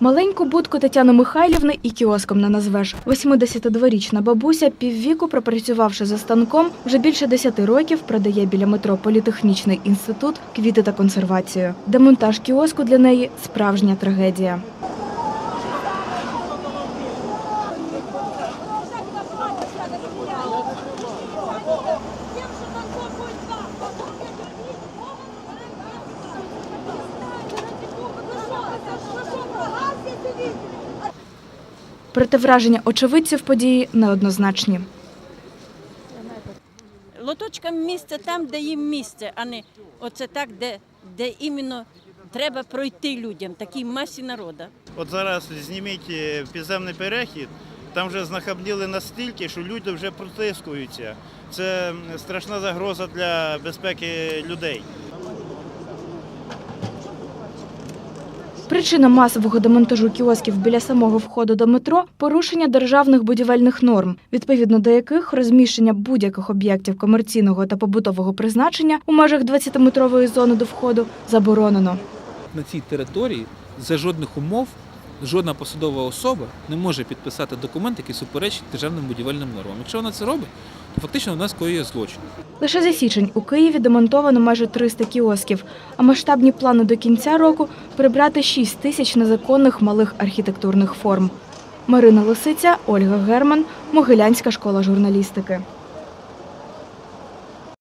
Маленьку будку Тетяни Михайлівни і кіоском не назвеш. 82-річна бабуся, піввіку пропрацювавши за станком, вже більше 10 років продає біля метро Політехнічний інститут квіти та консервацію. Демонтаж кіоску для неї справжня трагедія. Проте враження очевидців події неоднозначні. Лоточкам місце там, де їм місце, а не оце так, де, де іменно треба пройти людям, такій масі народу. От зараз зніміть е, підземний перехід, там вже знахабніли настільки, що люди вже протискуються. Це страшна загроза для безпеки людей. Причина масового демонтажу кіосків біля самого входу до метро порушення державних будівельних норм, відповідно до яких розміщення будь-яких об'єктів комерційного та побутового призначення у межах 20-метрової зони до входу заборонено. на цій території за жодних умов жодна посадова особа не може підписати документ, який суперечить державним будівельним нормам. Якщо вона це робить, то фактично у нас коює злочин. Лише за січень у Києві демонтовано майже 300 кіосків, а масштабні плани до кінця року прибрати 6 тисяч незаконних малих архітектурних форм. Марина Лисиця, Ольга Герман, Могилянська школа журналістики.